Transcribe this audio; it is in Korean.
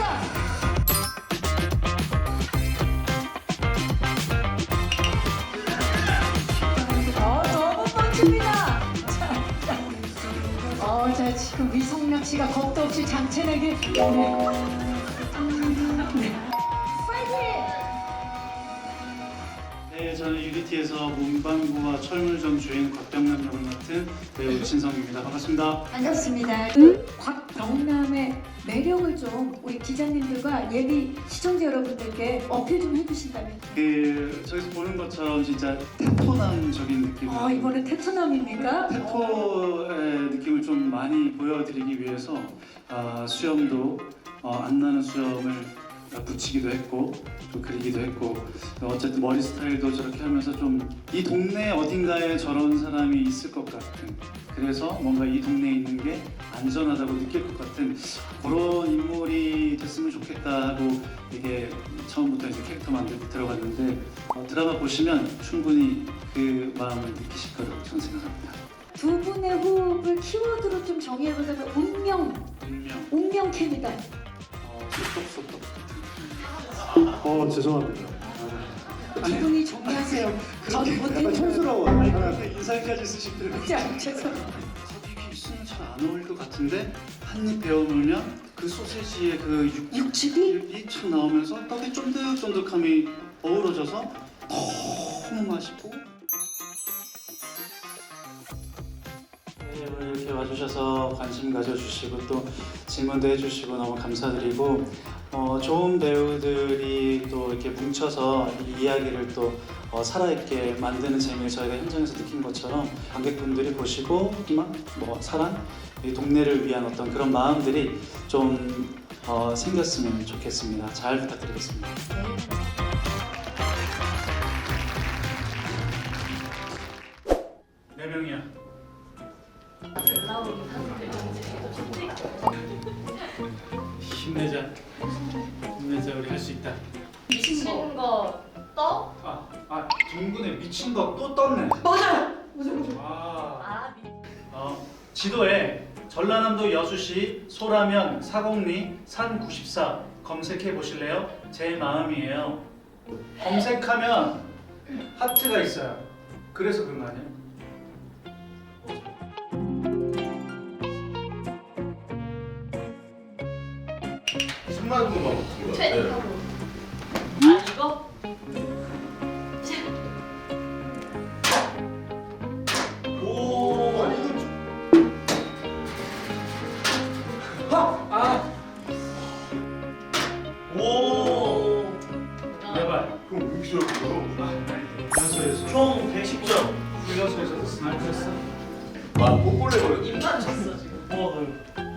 어. 어, 자, 지금 위성락 씨가 겁도 없이 장첸에게 네. 네, 저는 유니티에서 문방구와 철물점 주인 곽병남 역을 맡은 배우 진성입니다. 반갑습니다. 반갑습니다. 곽경남의 매력을 좀 우리 기자님들과 예비 시청자 여러분들께 어필 좀 해주신다면. 그 저기서 보는 것처럼 진짜 테토남적인 느낌. 어, 이번에 테토남입니까? 테토의 느낌을 좀 많이 보여드리기 위해서 아, 수염도 어, 안 나는 수염을 붙이기도 했고 좀 그리기도 했고 어쨌든 머리 스타일도 저렇게 하면서 좀 이 동네 어딘가에 저런 사람이 있을 것 같은 그래서 뭔가 이 동네에 있는 게 안전하다고 느낄 것 같은 그런 인물이 됐으면 좋겠다 하고 이게 처음부터 이제 캐릭터 만들 고 들어갔는데 어, 드라마 보시면 충분히 그 마음을 느끼실 거라고 저는 생각합니다. 두 분의 호흡을 키워드로 좀 정의해보자면 운명, 분명 운명캠이다. 어, 쏙쏙쏙 어 죄송합니다. 두 분이 정리하세요. 저는 못 약간 듣는 촌스러워요. 그렇게 인사까지 쓰실 필요가 자, 죄송. 커피 있으면 잘안 어울릴 것 같은데 한 입 베어 물면 그 소세지의 그 육, 육즙이 이촥 나오면서 떡의 쫀득쫀득함이 어우러져서 너무 맛있고 네, 오늘 이렇게 와주셔서 관심 가져주시고 또 질문도 해주시고 너무 감사드리고 어, 좋은 배우들이 또 이렇게 뭉쳐서 이 이야기를 또 어, 살아있게 만드는 재미를 저희가 현장에서 느낀 것처럼 관객분들이 보시고 희망, 뭐 사랑, 이 동네를 위한 어떤 그런 마음들이 좀 어, 생겼으면 좋겠습니다. 잘 부탁드리겠습니다. 네 명이야. 힘내자. 힘내자. 우리 할 수 있다. 미친 거 떠? 아, 아, 종군의 미친 거 또 떴네. 맞아요. 맞아요. 맞아요. 아, 아, 미... 어, 지도에 전라남도 여수시 소라면 사공리 산 94 검색해 보실래요? 제 마음이에요. 검색하면 하트가 있어요. 그래서 그런 거 아니에요? 만 것만 붙은 거 퇴직하고. 아, 이거? 오, 아니 이거 오, 아. 그럼 육수였고. 훈련소에서 총 110점. 훈련소에서 스나이퍼 했어? 아 꼬꼬레 버렸. 입만 줬어, 지금. 어,